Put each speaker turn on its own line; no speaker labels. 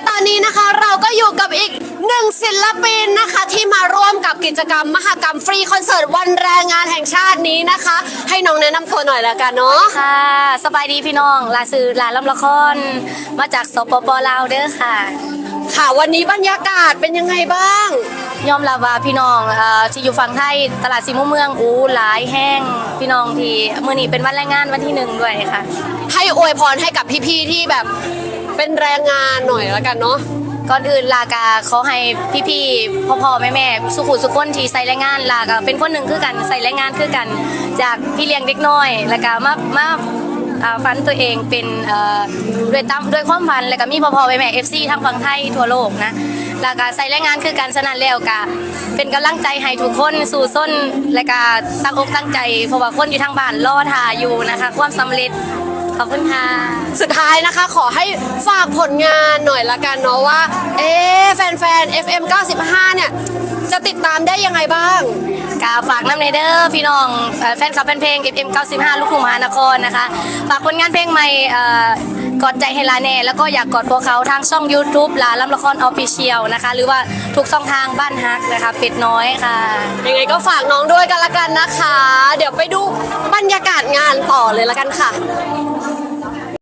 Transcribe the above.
และตอนนี้นะคะเราก็อยู่กับอีกหนึ่งศิลปินนะคะที่มาร่วมกับกิจกรรมมหกรรมฟรีคอนเสิร์ตวันแรงงานแห่งชาตินี้นะคะ ให้น้องแนะนำตัวหน่อยละกันเนาะ
ค่ะ สบายดีพี่น้องลาซื้อลาลำละคร มาจากสปปลาวเด้อค่ะ
ค่ะวันนี้บรรยากาศเป็นยังไงบ้าง
ยอมรับว่าพี่น้องเอ่อที่อยู่ฝั่งไทยตลาดสีมุมเมืองอู้หลายแห้งพี่น้องที่มื้อนี้เป็นวันแรงงานวันที่หนึ่งด้วยค่ะ
ให้อวยพรให้กับพี่ๆที่แบบ เป็นแรงงานหน่อยละกันเนาะ
ก่อนอื่นลากาเขอให้พี่ๆพ่อๆแม่ๆสุขุสุขคนที่ใส่แรงงานลากาเป็นคนหนึ่งคือกันใส่แรงงานคือกัน จากพี่เลี้ยงเด็กน้อยแล้วก็มามาอ่าฟันตัวเองเป็นเอ่อด้วยตามด้วยความฝันแล้วก็มีพ่อๆแม่ๆ FC ทั้งฝั่งไทยทั่วโลกนะแล้วก็ใส่แรงงานคือกันฉะนั้นแล้วก็เป็นกำลังใจให้ทุกคนสู่ส้นและก็ตั้งอกตั้งใจเพราะว่าคนอยู่ทางบ้านรอท่าอยู่นะคะ ความสำเร็จ ขอบคุณค่ะ
สุดท้ายนะคะขอให้ฝากผลงานหน่อยละกันเนาะว่า เอ๊ะแฟนๆ FM 95 เนี่ย จะติดตามได้ยังไงบ้าง
กาฝากน้ำในเด้อพี่น้องเอ่อแฟนคลับแฟนเพลง FM 95 ลูกทุ่งมหานครนะคะ ฝากผลงานเพลงใหม่เอ่อ กอดใจให้ลาแน่ แล้วก็อยากกอดพวกเขาทางช่อง YouTube ลาลำละครออฟฟิเชียลนะคะ หรือว่าทุกช่องทางบ้านฮักนะคะเป็ดน้อยค่ะ
ยังไงก็ฝากน้องด้วยกันละกันนะคะ เดี๋ยวไปดูบรรยากาศงานต่อเลยละกันค่ะ